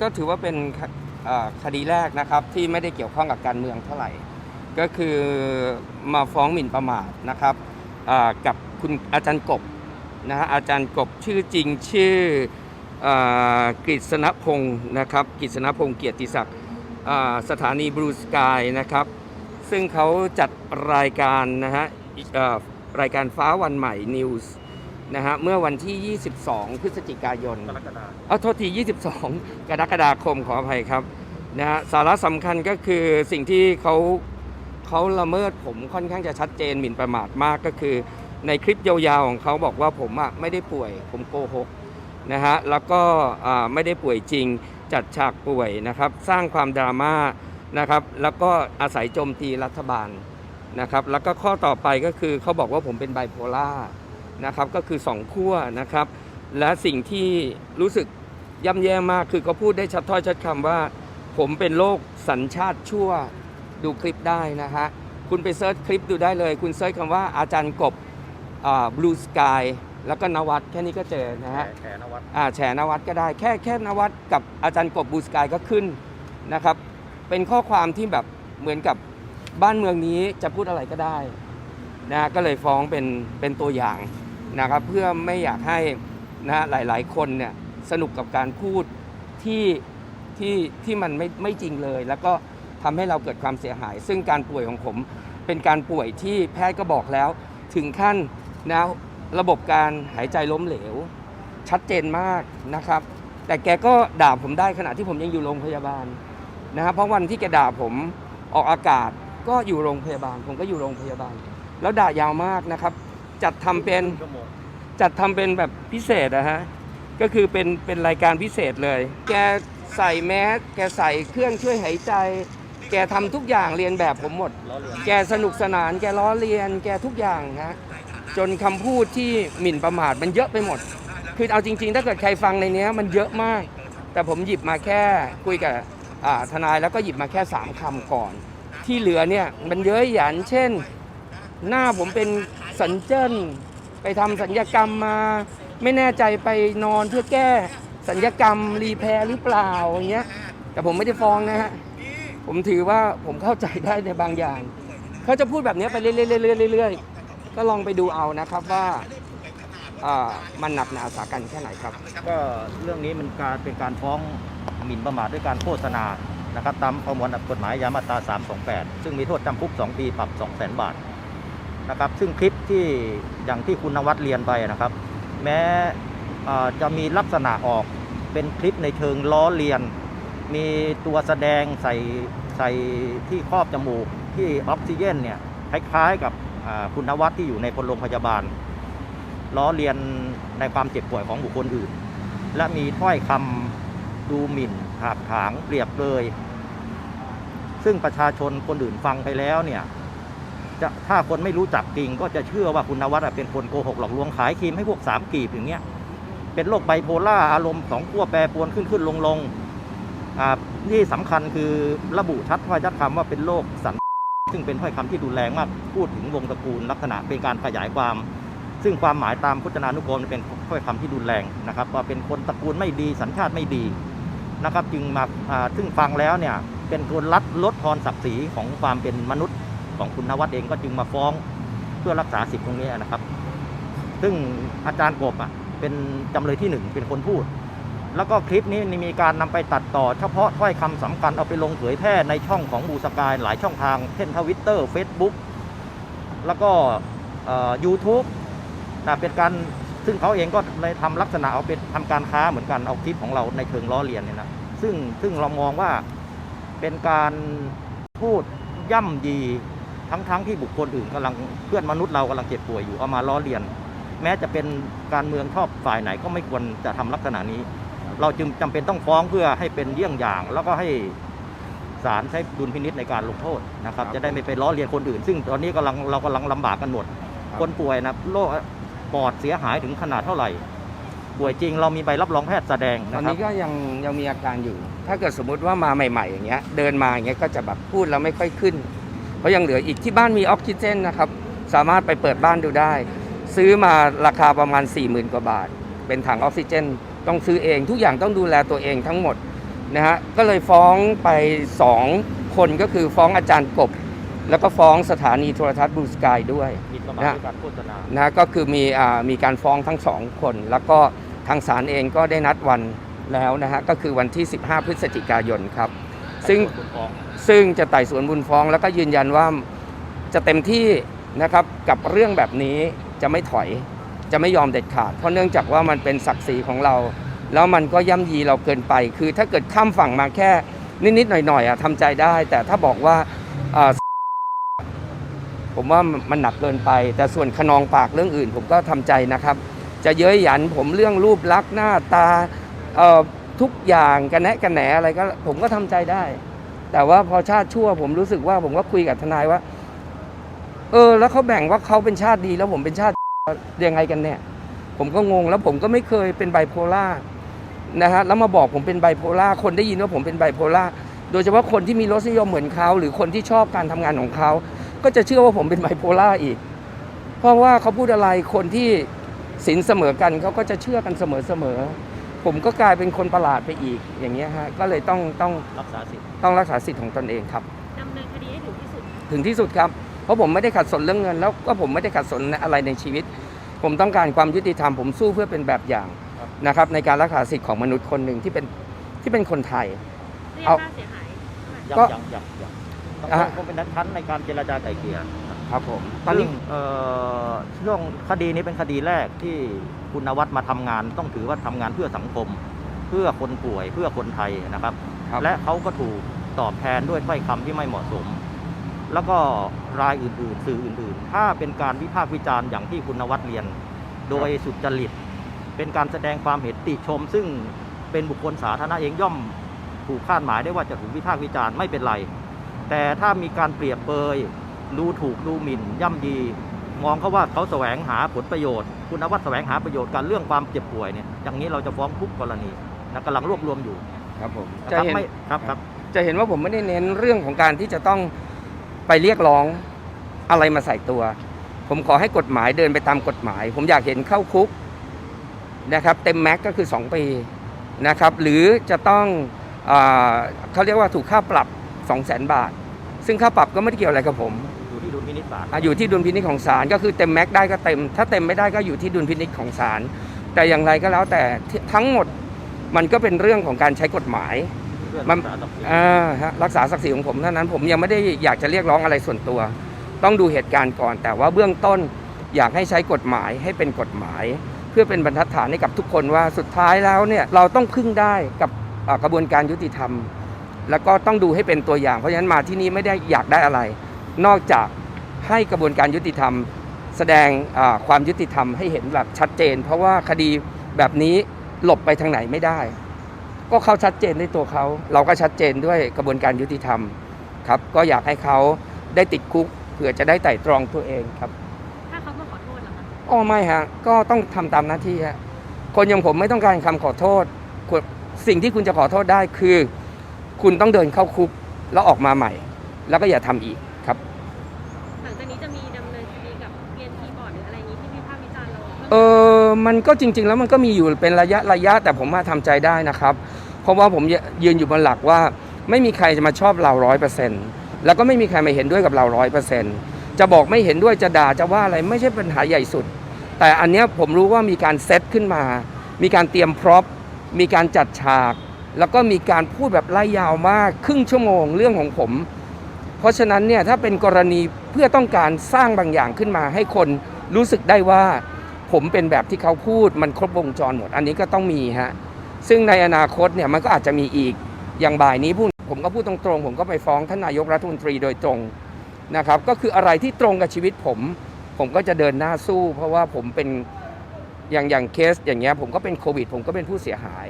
ก็ถือว่าเป็นคดีแรกนะครับที่ไม่ได้เกี่ยวข้องกับการเมืองเท่าไหร่ ก็คือมาฟ้องหมิ่นประมาทนะครับกับคุณอาจารย์กบนะฮะอาจารย์กบชื่อจริงชื่ออกฤษณพงศ์นะครับกฤษณพงศ์เกียรติศักดิ์สถานีบลูสกายนะครับซึ่งเขาจัดรายการนะฮะรายการฟ้าวันใหม่นิวส์ นะฮะเมื่อวันที่ 22 พฤศจิกายนกรกฎาคมเอาโทษที 22 กรกฎาคมขออภัยครับนะฮะสาระสำคัญก็คือสิ่งที่เขาเขาละเมิดผมค่อนข้างจะชัดเจนหมิ่นประมาทมากก็คือ ในคลิปยาวๆของเขาบอกว่าผมอะไม่ได้ป่วยผมโกหกนะฮะแล้วก็อ่าไม่ได้ป่วยจริงจัดฉากป่วยนะครับ สร้างความดราม่านะครับ แล้วก็อาศัยโจมตีรัฐบาลนะครับ แล้วก็ข้อต่อไปก็คือเขาบอกว่าผมเป็นไบโพล่า นะครับก็คือสองขั้วนะครับ และสิ่งที่รู้สึกย่ำแย่มากคือเขาพูดได้ชัดถ้อยชัดคำว่า ผมเป็นโรคสัญชาติชั่วดูคลิปได้นะฮะคุณไปเซิร์ชคลิปดูได้เลย คุณเซิร์ชคำว่าอาจารย์กบบลูสกายแล้วก็นวัดแค่นี้ก็เจอนะฮะแขนวัดอ่าแฉนวัดก็ได้แค่แค่นวัดกับอาจารย์กบบูสกายก็ขึ้นนะครับ เป็นข้อความที่แบบเหมือนกับบ้านเมืองนี้จะพูดอะไรก็ได้นะก็เลยฟ้องเป็นเป็นตัวอย่าง นะครับเพื่อไม่อยากให้นะหลาย ๆ คนเนี่ยสนุกกับการพูดที่ที่ที่มันไม่ไม่จริงเลย แล้วก็ทำให้เราเกิดความเสียหาย ซึ่งการป่วยของผมเป็นการป่วยที่แพทย์ก็บอกแล้ว ถึงขั้นนะระบบการหายใจล้มเหลว ชัดเจนมากนะครับ แต่แกก็ด่าผมได้ขณะที่ผมยังอยู่โรงพยาบาลนะครับเพราะวันที่แกด่าผมออกอากาศก็อยู่โรงพยาบาล ผมก็อยู่โรงพยาบาล แล้วด่ายาวมากนะครับ จัดทำเป็นชั่วโมงจัดทำเป็นแบบพิเศษอะฮะ ก็คือเป็นเป็นรายการพิเศษเลย แกใส่แมสแกใส่เครื่องช่วยหายใจ แกทำทุกอย่างเรียนแบบผมหมด ล้อเลียนแกสนุกสนาน แกล้อเลียน แกทุกอย่างฮะ จนคำพูดที่หมิ่นประมาทมันเยอะไปหมด คือเอาจริง ๆ ถ้าเกิดใครฟังในเนี้ยมันเยอะมาก แต่ผมหยิบมาแค่คุยกับอ่าทนายแล้วก็หยิบมาแค่ 3คำก่อน ที่เหลือเนี่ยมันเยอะหยัน เช่น หน้าผมเป็น สัญเจิ้นไปทำสัญญกรรมมา ไม่แน่ใจไปนอนเพื่อแก้สัญญกรรมรีแพรหรือเปล่าอย่างเงี้ย แต่ผมไม่ได้ฟ้องนะฮะผมถือว่าผมเข้าใจได้ในบางอย่าง เขาจะพูดแบบนี้ไปเรื่อยๆเรื่อยๆก็ลองไปดูเอานะครับว่าอ่ามันหนักหนาสากันแค่ไหนครับ ก็เรื่องนี้มันการเป็นการฟ้องหมิ่นประมาทด้วยการโฆษณานะครับตามประมวลกฎหมายยามาตรา 328 ซึ่งมีโทษจำคุก 2 ปีปรับ 200,000 บาท นะครับ ซึ่งคลิปที่อย่างที่คุณนวัดเรียนไปนะครับ แม้จะมีลักษณะออกเป็นคลิปในเชิงล้อเลียน มีตัวแสดงใส่ใส่ที่ครอบจมูกที่ออกซิเจนเนี่ยคล้ายๆกับคุณนวัดที่อยู่ในโรงพยาบาลล้อเลียนในความเจ็บป่วยของบุคคลอื่น และมีถ้อยคำดูหมิ่นถากถางเปรียบเลย ซึ่งประชาชนคนอื่นฟังไปแล้วเนี่ย จะถ้าคนไม่รู้จักจริง ก็จะเชื่อว่าคุณนวัดเป็นคนโกหกหลอกลวงขายครีมให้พวกสามกีบอย่างเงี้ย เป็นโรคไบโพล่าอารมณ์สองขั้วแปรปรวนขึ้นขึ้นลงลงอ่าที่สำคัญคือระบุชัดถ้อยชัดคำว่าเป็นโรคสันซึ่งเป็นถ้อยคำที่รุนแรงมากพูดถึงวงตระกูลลักษณะเป็นการขยายความ ซึ่งความหมายตามพจนานุกรมเป็นถ้อยคำที่รุนแรงนะครับว่าเป็นคนตระกูลไม่ดีสัญชาติไม่ดีนะครับจึงมาอ่าซึ่งฟังแล้วเนี่ยเป็นคนลัดลดทอนศักดิ์ศรีของความเป็นมนุษย์ ของคุณนวัดเองก็จึงมาฟ้องเพื่อรักษาสิทธิ์ตรงนี้นะครับ ซึ่งอาจารย์กบอะเป็นจำเลยที่หนึ่งเป็นคนพูด แล้วก็คลิปนี้มีการนำไปตัดต่อเฉพาะถ้อยคำสำคัญเอาไปลงเผยแพร่ในช่องของบูสกายหลายช่องทาง เช่นทวิตเตอร์เฟซบุ๊กแล้วก็ยูทูบนะเป็นการซึ่งเขาเองก็เลยทำลักษณะเอาเป็นทำการค้าเหมือนกันเอาคลิปของเราในเชิงล้อเลียนเนี่ยนะซึ่งซึ่งเรามองว่าเป็นการพูดย่ำยี ทั้งๆทที่บุคคลอื่นกำลังเพื่อนมนุษย์เรากำลังเจ็บป่วยอยู่เอามาล้อเลียน แม้จะเป็นการเมืองชอบฝ่ายไหนก็ไม่ควรจะทำลักษณะนี้ เราจึงจำเป็นต้องฟ้องเพื่อให้เป็นเยี่ยงอย่าง แล้วก็ให้ศาลใช้ดุลพินิษในการลงโทษนะครับครับจะได้ไม่ไปล้อเลียนคนอื่น ซึ่งตอนนี้กำลังเรากำลังลำบากกันหมดคนป่วยนะโรคปอดเสียหายถึงขนาดเท่าไหร่ ป่วยจริงเรามีใบรับรองแพทย์แสดงตอนนะครับนี้ก็ยังยังมีอาการอยู่ ถ้าเกิดสมมุติว่ามาใหม่ ๆ อย่างเงี้ย เดินมาอย่างเงี้ยก็จะแบบพูดแล้วไม่ค่อยขึ้น เพราะยังเหลืออีกที่บ้านมีออกซิเจนนะครับ สามารถไปเปิดบ้านดูได้ ซื้อมาราคาประมาณ 4 0,000 กว่าบาท เป็นถังออกซิเจน ต้องซื้อเองทุกอย่างต้องดูแลตัวเองทั้งหมดนะฮะก็เลยฟ้องไปสองคนก็คือฟ้องอาจารย์กบ แล้วก็ฟ้องสถานีโทรทัศน์บลูสกายด้วยหมิ่นประมาทด้วยการโฆษณานะก็คือมีอ่ามีการฟ้องทั้งสองคน แล้วก็ทางศาลเองก็ได้นัดวันแล้วนะฮะก็คือวันที่ 15 พฤศจิกายนครับซึ่งคุณฟ้อง ซึ่งจะไต่สวนมูลฟ้องแล้วก็ยืนยันว่าจะเต็มที่นะครับกับเรื่องแบบนี้จะไม่ถอยจะไม่ยอมเด็ดขาด เพราะเนื่องจากว่ามันเป็นศักดิ์ศรีของเรา แล้วมันก็ย่ำยีเราเกินไป คือถ้าเกิดข้ามฝั่งมาแค่นิดๆหน่อยๆอะทำใจได้ แต่ถ้าบอกว่าผมว่ามันหนักเกินไป แต่ส่วนขนองปากเรื่องอื่น ผมก็ทำใจนะครับ จะเย้ยหยันผมเรื่องรูปลักษณ์หน้าตาทุกอย่างกันแนะกันแหนอะไรก็ผมก็ทำใจได้ แต่ว่าพอชาติชั่วผมรู้สึกว่าผมก็คุยกับทนายว่า เออ แล้วเขาแบ่งว่าเขาเป็นชาติดีแล้วผมเป็นชาติยังไงกันเนี่ยผมก็งงแล้วผมก็ไม่เคยเป็นไบโพล่านะฮะแล้วมาบอกผมเป็นไบโพล่าคนได้ยินว่าผมเป็นไบโพล่าโดยเฉพาะคนที่มีรสนิยมเหมือนเขา หรือคนที่ชอบการทำงานของเขา ก็จะเชื่อว่าผมเป็นไบโพล่าอีก เพราะว่าเขาพูดอะไรคนที่สินเสมอกันเขาก็จะเชื่อกันเสมอเสมอๆ ผมก็กลายเป็นคนประหลาดไปอีกอย่างเงี้ยฮะก็เลยต้องต้องรักษาสิทธิ์ต้องรักษาสิทธิ์ของตนเองครับ ดำเนินคดีให้ถึงที่สุดถึงที่สุดครับ เพราะผมไม่ได้ขัดสนเรื่องเงิน แล้วก็ผมไม่ได้ขัดสนอะไรในชีวิต ผมต้องการความยุติธรรมผมสู้เพื่อเป็นแบบอย่างนะครับในการรักษาสิทธิ์ของมนุษย์คนหนึ่งที่เป็นที่เป็นคนไทย เรียกเอา ค่าเสียหายเท่าไหร่ ยังก็ยังยังยังต้องอะคงเป็นนัดชั้นในการเจรจาไกล่เกลี่ยครับ ผมตอนซึ่นี้งเอ่อช่วงคดีนี้เป็นคดีแรกที่คุณนวัดมาทำงาน ต้องถือว่าทำงานเพื่อสังคม เพื่อคนป่วยเพื่อคนไทยนะครับ ครับ และเขาก็ถูกตอบแทนด้วยถ้อยคำที่ไม่เหมาะสม แล้วก็รายอื่นๆ สื่ออื่นๆ ถ้าเป็นการวิพากษ์วิจารณ์อย่างที่คุณนวัดเรียน โดยสุจริต เป็นการแสดงความเห็นติชม ซึ่งเป็นบุคคลสาธารณะเองย่อมถูกคาดหมายได้ว่าจะถูกวิพากษ์วิจารณ์ไม่เป็นไร แต่ถ้ามีการเปรียบเปย ดูถูกดูหมิ่น ย่ำยี มองเขาว่าเขาแสวงหาผลประโยชน์ คุณนวัดแสวงหาประโยชน์การเรื่องความเจ็บป่วยเนี่ยอย่างนี้เราจะฟ้องทุกกรณีนะกำลังรวบรวมอยู่ครับผมนะจะครับเห็นไม่ครับครับจะเห็นว่าผมไม่ได้เน้นเรื่องของการที่จะต้องไปเรียกร้องอะไรมาใส่ตัว ผมขอให้กฎหมายเดินไปตามกฎหมาย ผมอยากเห็นเข้าคุกนะครับเต็มแม็กก็คือ 2 ปีนะครับหรือจะต้องอาเขาเรียกว่าถูกค่าปรับ 2 0 0 0 0 0 บาท ซึ่งค่าปรับก็ไม่ได้เกี่ยวอะไรกับผมอยู่ที่ ดุลพินิจศาลอะอยู่ที่ดุลพินิจของศาลก็คือเต็มแม็กได้ก็เต็ม ถ้าเต็มไม่ได้ก็อยู่ที่ดุลพินิจของศาลแต่อย่างไรก็แล้วแต่ที่ทั้งหมดมันก็เป็นเรื่องของการใช้กฎหมายเพื่อมัรันกษาทรัพย์สินอ่าฮะรักษาศักดิ์ศรีของผมเท่านั้นผมยังไม่ได้อยากจะเรียกร้องอะไรส่วนตัว ต้องดูเหตุการณ์ก่อน แต่ว่าเบื้องต้นอยากให้ใช้กฎหมายให้เป็นกฎหมาย เพื่อเป็นบรรทัดฐานให้กับทุกคนว่าสุดท้ายแล้วเนี่ยเราต้องพึ่งได้กับอ่ากระบวนการยุติธรรม แล้วก็ต้องดูให้เป็นตัวอย่าง เพราะฉะนั้นมาที่นี่ไม่ได้อยากได้อะไร นอกจาก ให้กระบวนการยุติธรรม แสดงอ่าความยุติธรรมให้เห็นแบบชัดเจน เพราะว่าคดีแบบนี้หลบไปทางไหนไม่ได้ ก็เขาชัดเจนด้วยตัวเขา เราก็ชัดเจนด้วยกระบวนการยุติธรรมครับ ก็อยากให้เขาได้ติดคุกเผื่อจะได้ไต่ตรองตัวเองครับ ถ้าเขามาขอโทษล่ะคะอ๋อไม่ฮะก็ต้องทำตามหน้าที่ฮะคนอย่างผมไม่ต้องการคำขอโทษคุณสิ่งที่คุณจะขอโทษได้คือ คุณต้องเดินเข้าคุกแล้วออกมาใหม่ แล้วก็อย่าทำอีก เออมันก็จริง ๆ แล้วมันก็มีอยู่เป็นระยะระยะแต่ผมมาทำใจได้นะครับ เพราะว่าผมยืนอยู่บนหลักว่า ไม่มีใครจะมาชอบเราร้อยเปอร์เซ็นต์แล้วก็ไม่มีใครมาเห็นด้วยกับเราร้อยเปอร์เซ็นต์จะบอกไม่เห็นด้วยจะด่าจะว่าอะไรไม่ใช่ปัญหาใหญ่สุด แต่อันเนี้ยผมรู้ว่ามีการเซตขึ้นมา มีการเตรียมพร็อพมีการจัดฉาก แล้วก็มีการพูดแบบไล่ยาวมากครึ่งชั่วโมงเรื่องของผม เพราะฉะนั้นเนี่ยถ้าเป็นกรณีเพื่อต้องการสร้างบางอย่างขึ้นมาให้คนรู้สึกได้ว่า ผมเป็นแบบที่เขาพูดมันครบวงจรหมด อันนี้ก็ต้องมีฮะซึ่งในอนาคตเนี่ยมันก็อาจจะมีอีกอย่างบ่ายนี้พูดผมก็พูดตรงๆ ผมก็ไปฟ้องท่านนายกรัฐมนตรีโดยตรงนะครับก็คืออะไรที่ตรงกับชีวิตผม ผมก็จะเดินหน้าสู้ เพราะว่าผมเป็นอย่างอย่างเคสอย่างเงี้ยผมก็เป็นโควิด ผมก็เป็นผู้เสียหาย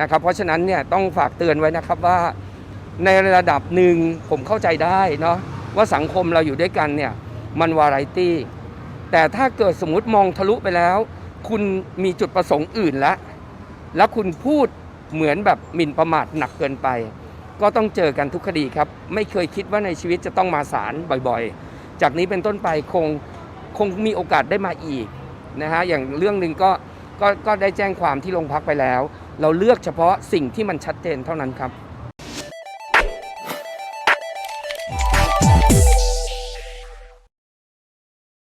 นะครับเพราะฉะนั้นเนี่ยต้องฝากเตือนไว้นะครับว่าในระดับหนึ่งผมเข้าใจได้เนาะว่าสังคมเราอยู่ด้วยกันเนี่ยมันวาไรตี้ แต่ถ้าเกิดสมมติมองทะลุไปแล้ว คุณมีจุดประสงค์อื่นแล้ว แล้วคุณพูดเหมือนแบบหมิ่นประมาทหนักเกินไป ก็ต้องเจอกันทุกคดีครับ ไม่เคยคิดว่าในชีวิตจะต้องมาศาลบ่อยๆ จากนี้เป็นต้นไปคงคงมีโอกาสได้มาอีกนะฮะอย่างเรื่องหนึ่งก็ก็ก็ได้แจ้งความที่โรงพักไปแล้ว เราเลือกเฉพาะสิ่งที่มันชัดเจนเท่านั้นครับ